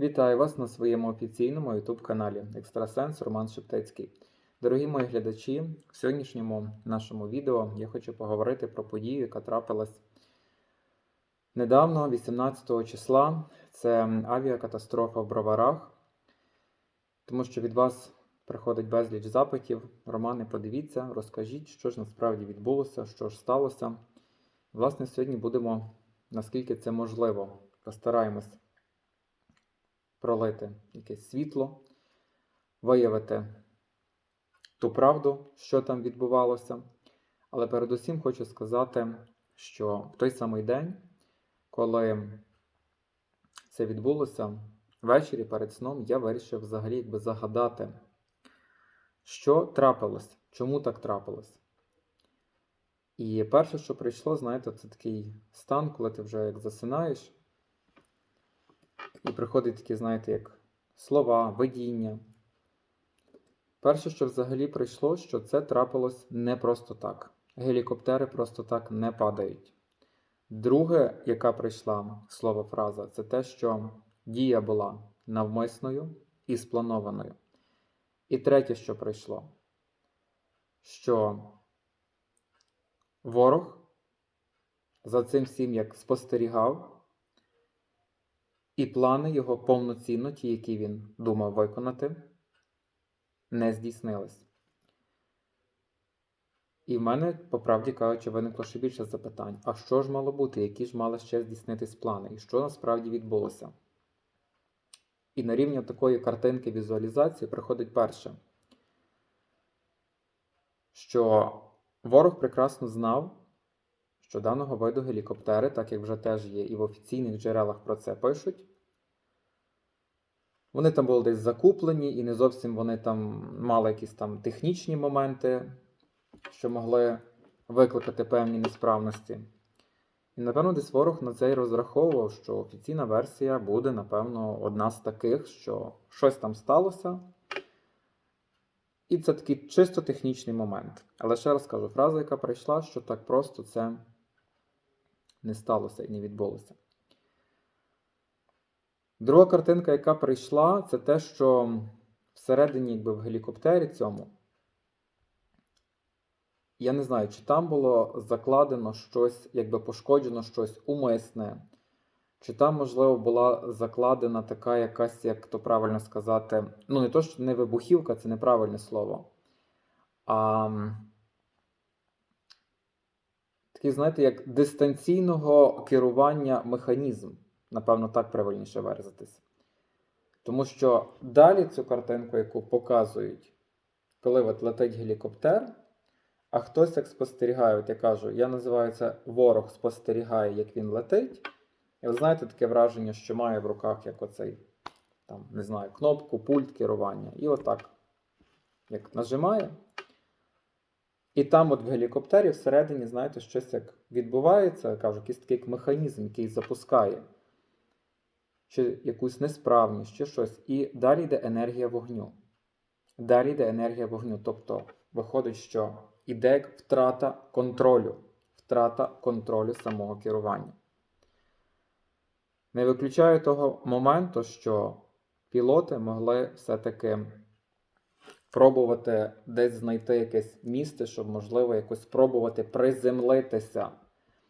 Вітаю вас на своєму офіційному YouTube каналі Екстрасенс Роман Шептицький. Дорогі мої глядачі, в сьогоднішньому нашому відео я хочу поговорити про подію, яка трапилась недавно, 18 числа. Це авіакатастрофа в Броварах. Тому що від вас приходить безліч запитів. Романе, подивіться, розкажіть, що ж насправді відбулося, що ж сталося. Власне, сьогодні будемо, наскільки це можливо, постараємось пролити якесь світло, виявити ту правду, що там відбувалося. Але передусім хочу сказати, що в той самий день, коли це відбулося, ввечері перед сном я вирішив взагалі якби загадати, що трапилось, чому так трапилось. І перше, що прийшло, знаєте, це такий стан, коли ти вже як засинаєш. І приходить такі, знаєте, як слова, видіння. Перше, що взагалі прийшло, що це трапилось не просто так. Гелікоптери просто так не падають. Друге, яка прийшла слово фраза, це те, що дія була навмисною і спланованою. І третє, що прийшло, що ворог за цим всім як спостерігав. І плани його повноцінно, ті, які він думав виконати, не здійснились. І в мене, по правді кажучи, виникло ще більше запитань: а що ж мало бути, які ж мали ще здійснитись плани, і що насправді відбулося? І на рівні такої картинки візуалізації приходить перше, що ворог прекрасно знав, що даного виду гелікоптери, так як вже теж є, і в офіційних джерелах про це пишуть. Вони там були десь закуплені, і не зовсім вони там мали якісь там технічні моменти, що могли викликати певні несправності. І, напевно, десь ворог на це й розраховував, що офіційна версія буде, напевно, одна з таких, що щось там сталося. І це такий чисто технічний момент. Але ще раз кажу, фраза, яка прийшла, що так просто це не сталося і не відбулося. Друга картинка, яка прийшла, це те, що всередині, якби в гелікоптері цьому, я не знаю, чи там було закладено щось, якби пошкоджено щось умисне, чи там, можливо, була закладена така якась, як то правильно сказати, ну, не то, що не вибухівка, це неправильне слово. а Такий, знаєте, як дистанційного керування механізм. Напевно, так правильніше виразитись. Тому що далі цю картинку, яку показують, коли от летить гелікоптер, а хтось як спостерігає, от я кажу, я називаю це ворог спостерігає, як він летить. І ви знаєте, таке враження, що має в руках як оцей, там, не знаю, кнопку, пульт керування. І отак, як нажимає. І там, от в гелікоптері, всередині, знаєте, щось як відбувається, кажу, якийсь такий механізм, який запускає чи якусь несправність, чи щось. І далі йде енергія вогню. Далі йде енергія вогню. Тобто виходить, що іде як втрата контролю, втрата контролю самого керування. Не виключаю того моменту, що пілоти могли все-таки пробувати десь знайти якесь місце, щоб, можливо, якось спробувати приземлитися.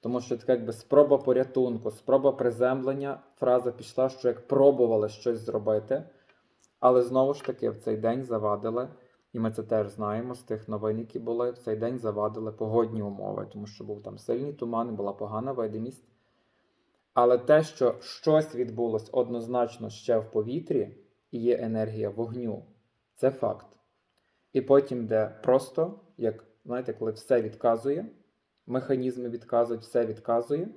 Тому що це якби спроба порятунку, спроба приземлення. Фраза пішла, що як пробували щось зробити. Але знову ж таки в цей день завадили, і ми це теж знаємо з тих новин, які були, в цей день завадили погодні умови, тому що був там сильний туман, була погана видимість. Але те, що щось відбулось однозначно ще в повітрі, і є енергія вогню, це факт. І потім, де просто, як знаєте, коли все відказує, механізми відказують, все відказує.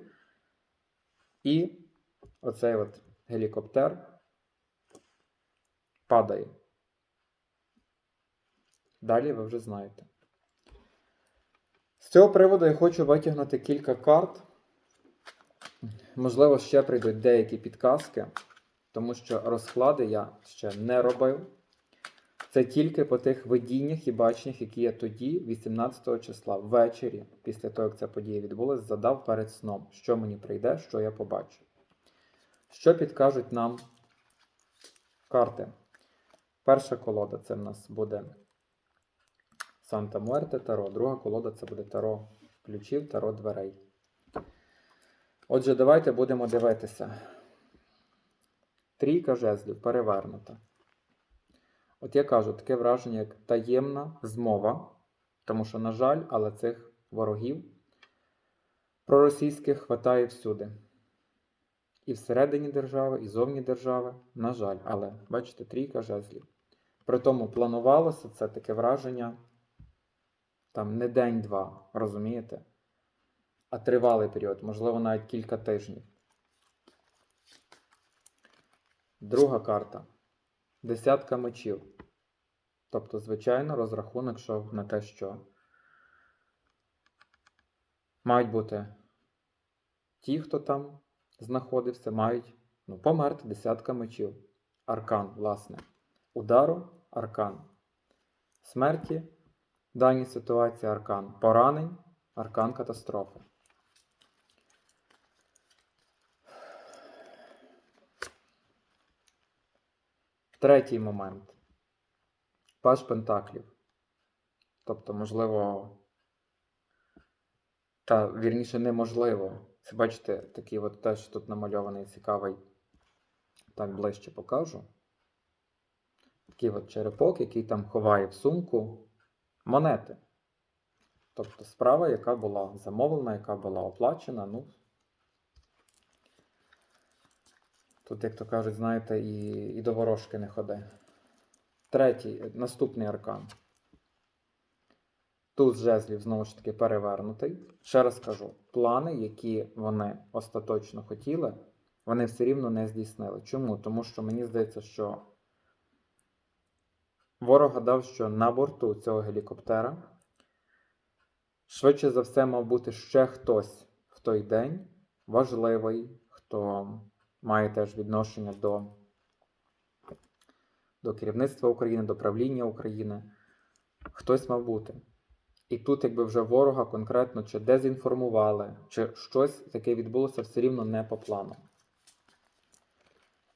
І оцей от гелікоптер падає. Далі ви вже знаєте. З цього приводу я хочу витягнути кілька карт. Можливо, ще прийдуть деякі підказки, тому що розклади я ще не робив. Це тільки по тих видіннях і баченнях, які я тоді, 18 числа, ввечері, після того, як ця подія відбулася, задав перед сном, що мені прийде, що я побачу. Що підкажуть нам карти. Перша колода це в нас буде Санта Муерте Таро. Друга колода це буде Таро ключів, Таро дверей. Отже, давайте будемо дивитися. Трійка жезлів перевернута. От я кажу, таке враження, як таємна змова, тому що, на жаль, але цих ворогів проросійських хватає всюди. І всередині держави, і зовні держави, на жаль, але бачите, трійка жезлів. При тому планувалося це таке враження там не день-два, розумієте? А тривалий період, можливо, навіть кілька тижнів. Друга карта. Десятка мечів. Тобто, звичайно, розрахунок йшов на те, що мають бути ті, хто там знаходився, мають ну, померти десятка мечів. Аркан, власне. Удару аркан. Смерті в даній ситуації аркан. Поранень, аркан катастрофи. Третій момент. Паш Пентаклів. Тобто, можливо, та вірніше неможливо. Це бачите, такий от теж тут намальований цікавий. Так ближче покажу. Такий от черепок, який там ховає в сумку монети. Тобто справа, яка була замовлена, яка була оплачена. Ну, тут, як то кажуть, знаєте, і, і до ворожки не ходи. Третій, наступний аркан. Тут жезлів знову ж таки перевернутий. Ще раз кажу: плани, які вони остаточно хотіли, вони все рівно не здійснили. Чому? Тому що мені здається, що ворог гадав, що на борту цього гелікоптера швидше за все мав бути ще хтось в той день важливий, хто має теж відношення до, до керівництва України, до правління України. Хтось мав бути. І тут, якби вже ворога конкретно чи дезінформували, чи щось таке відбулося все рівно не по плану.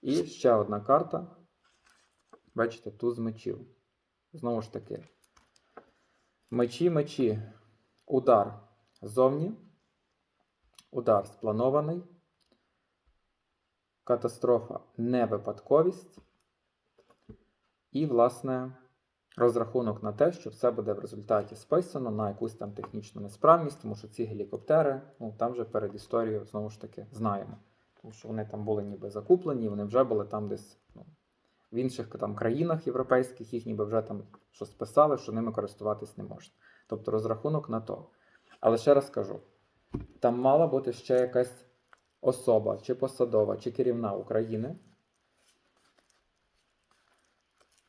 І ще одна карта. Бачите, туз мечів. Знову ж таки. Мечі, мечі. Удар ззовні. Удар спланований. Катастрофа не випадковість. І, власне, розрахунок на те, що все буде в результаті списано на якусь там технічну несправність, тому що ці гелікоптери, ну там вже перед історією знову ж таки знаємо. Тому що вони там були ніби закуплені, вони вже були там десь ну, в інших там країнах європейських, їх ніби вже там щось писали, що ними користуватись не можна. Тобто розрахунок на то. Але ще раз кажу: там мала бути ще якась особа, чи посадова, чи керівна України,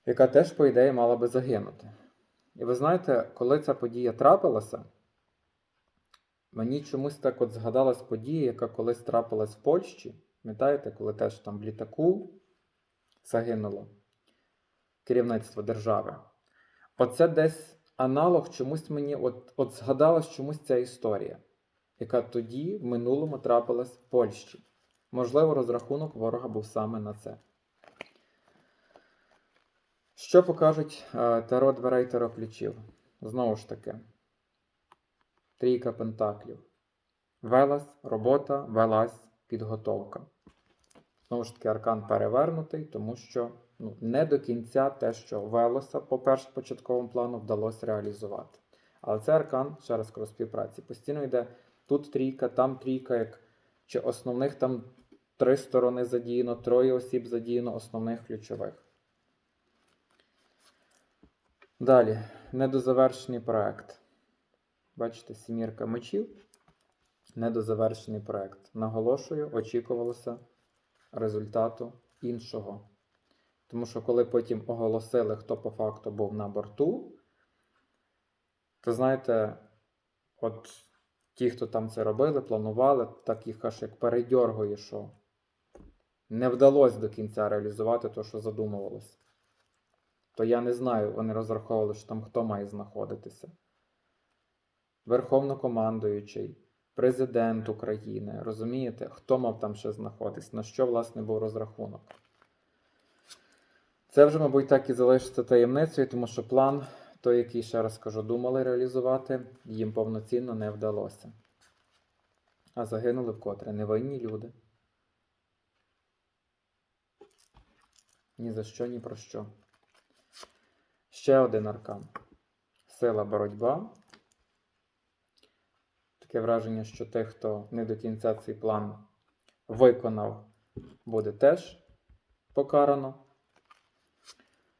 яка теж, по ідеї, мала би загинути. І ви знаєте, коли ця подія трапилася, мені чомусь так от згадалась подія, яка колись трапилась в Польщі. Пам'ятаєте, коли теж там в літаку загинуло керівництво держави. Оце десь аналог чомусь мені, от, от згадалась чомусь ця історія, яка тоді в минулому трапилась в Польщі. Можливо, розрахунок ворога був саме на це. Що покажуть е, таро дверей таро ключів? Знову ж таки, трійка пентаклів. Велась, робота, велась, підготовка. Знову ж таки, аркан перевернутий, тому що ну, не до кінця те, що велося по першопочатковому плану, вдалося реалізувати. Але це аркан, ще раз кажу, співпраці. Постійно йде тут трійка, там трійка, як чи основних там три сторони задіяно, троє осіб задіяно, основних ключових. Далі, недозавершений проект. Бачите, сімірка мечів. Недозавершений проект. Наголошую, очікувалося результату іншого. Тому що, коли потім оголосили, хто по факту був на борту, то знаєте, от ті, хто там це робили, планували, так їх аж як передьоргує, що не вдалося до кінця реалізувати те, що задумувалося то я не знаю, вони розраховували, що там хто має знаходитися. Верховнокомандуючий, президент України, розумієте, хто мав там ще знаходитись, на що, власне, був розрахунок. Це вже, мабуть, так і залишиться таємницею, тому що план, той, який, ще раз кажу, думали реалізувати, їм повноцінно не вдалося. А загинули вкотре невинні люди. Ні за що, ні про що. Ще один аркан. Сила боротьба. Таке враження, що тих, хто не до кінця цей план виконав, буде теж покарано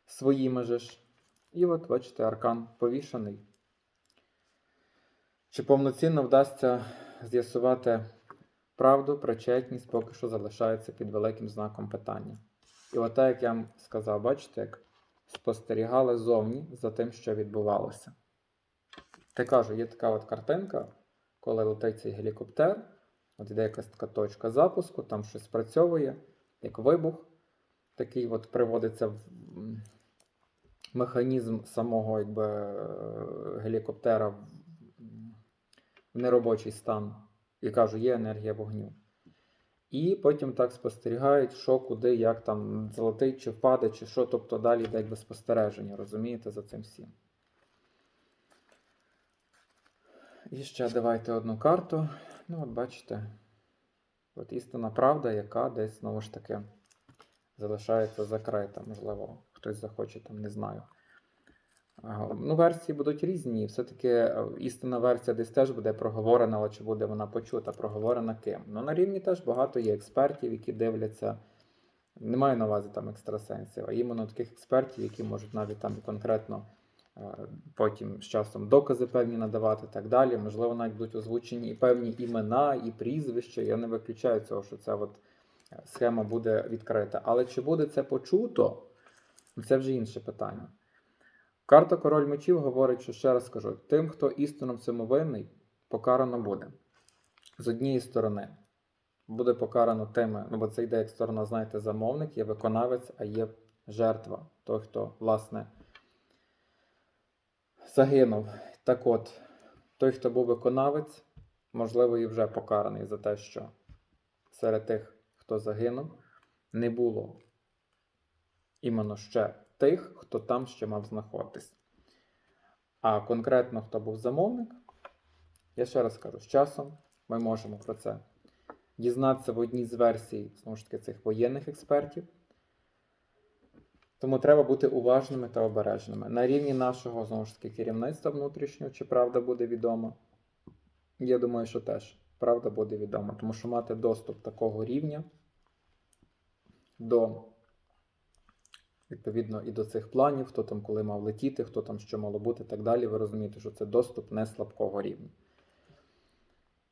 своїми же ж. І от, бачите, аркан повішаний. Чи повноцінно вдасться з'ясувати правду, причетність, поки що залишається під великим знаком питання. І от так, як я вам сказав, бачите, як спостерігали зовні за тим, що відбувалося. Та кажу, є така от картинка, коли летить цей гелікоптер, от іде якась така точка запуску, там щось спрацьовує, як вибух. Такий от приводиться в механізм самого якби, е, гелікоптера в неробочий стан. І кажу, є енергія вогню. І потім так спостерігають, що, куди, як там золотить, чи впаде, чи що, тобто далі йде якби спостереження, розумієте, за цим всім. І ще давайте одну карту. Ну, от бачите, от істинна правда, яка десь знову ж таки залишається закрита. Можливо, хтось захоче там, не знаю. Ну, версії будуть різні. Все-таки е, істинна версія десь теж буде проговорена, але чи буде вона почута, проговорена ким. Ну, на рівні теж багато є експертів, які дивляться. Не маю на увазі там екстрасенсів, а іменно таких експертів, які можуть навіть там конкретно е, потім з часом докази певні надавати і так далі. Можливо, навіть будуть озвучені і певні імена, і прізвища. Я не виключаю цього, що ця от е, схема буде відкрита. Але чи буде це почуто, це вже інше питання. Карта Король мечів говорить, що ще раз скажу: тим, хто істинно цьому винний, покарано буде. З однієї сторони, буде покарано тими, ну бо це йде як сторона, знаєте, замовник, є виконавець, а є жертва, той, хто, власне, загинув. Так от, той, хто був виконавець, можливо, і вже покараний за те, що серед тих, хто загинув, не було іменно ще тих, хто там ще мав знаходитись. А конкретно, хто був замовник, я ще раз кажу, з часом ми можемо про це дізнатися в одній з версій знову ж таки, цих воєнних експертів. Тому треба бути уважними та обережними. На рівні нашого знову ж таки керівництва внутрішнього, чи правда буде відома. Я думаю, що теж правда буде відома, тому що мати доступ такого рівня до відповідно і до цих планів, хто там коли мав летіти, хто там що мало бути і так далі. Ви розумієте, що це доступ не слабкого рівня.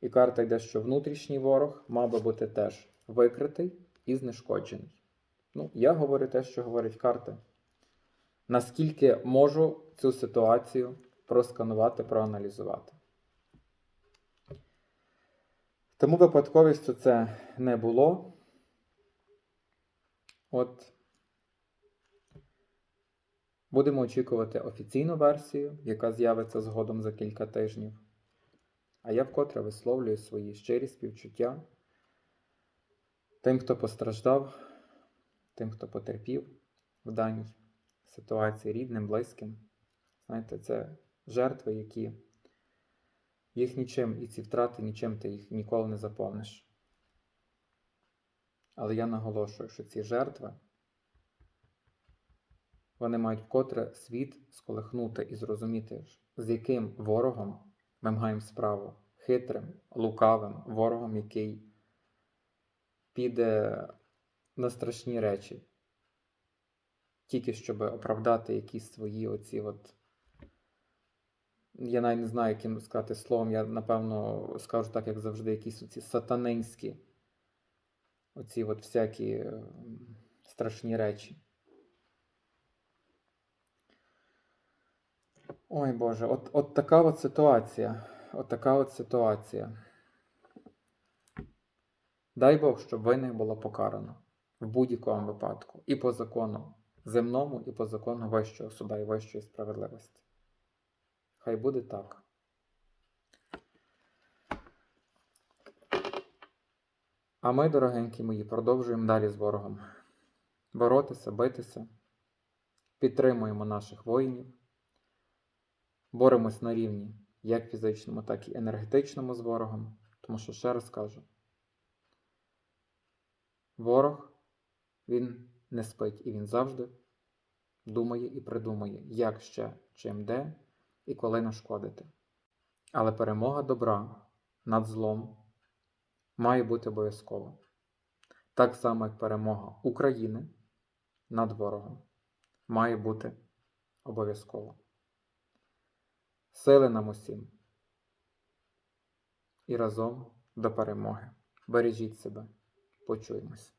І карта йде, що внутрішній ворог мав би бути теж викритий і знешкоджений. Ну, я говорю те, що говорить карта. Наскільки можу цю ситуацію просканувати, проаналізувати. Тому випадковістю це не було. От Будемо очікувати офіційну версію, яка з'явиться згодом за кілька тижнів. А я вкотре висловлюю свої щирі співчуття тим, хто постраждав, тим, хто потерпів в даній ситуації рідним, близьким. Знаєте, це жертви, які їх нічим, і ці втрати нічим ти їх ніколи не заповниш. Але я наголошую, що ці жертви. Вони мають вкотре світ сколихнути і зрозуміти, з яким ворогом ми маємо справу хитрим, лукавим ворогом, який піде на страшні речі, тільки щоб оправдати якісь свої оці от. Я навіть не знаю, яким сказати словом, я напевно скажу так, як завжди, якісь оці сатанинські, оці от всякі ем, страшні речі. Ой Боже, от, от така от ситуація. От така от ситуація. Дай Бог, щоб винних було покарано в будь-якому випадку. І по закону земному, і по закону Вищого суда і Вищої справедливості. Хай буде так. А ми, дорогенькі мої, продовжуємо далі з ворогом. Боротися, битися підтримуємо наших воїнів, боремось на рівні як фізичному, так і енергетичному з ворогом. Тому що, ще раз кажу, ворог він не спить і він завжди думає і придумає, як ще, чим де і коли нашкодити. Але перемога добра над злом має бути обов'язково. Так само, як перемога України над ворогом має бути обов'язково. Сили нам усім. І разом до перемоги. Бережіть себе. Почуємось.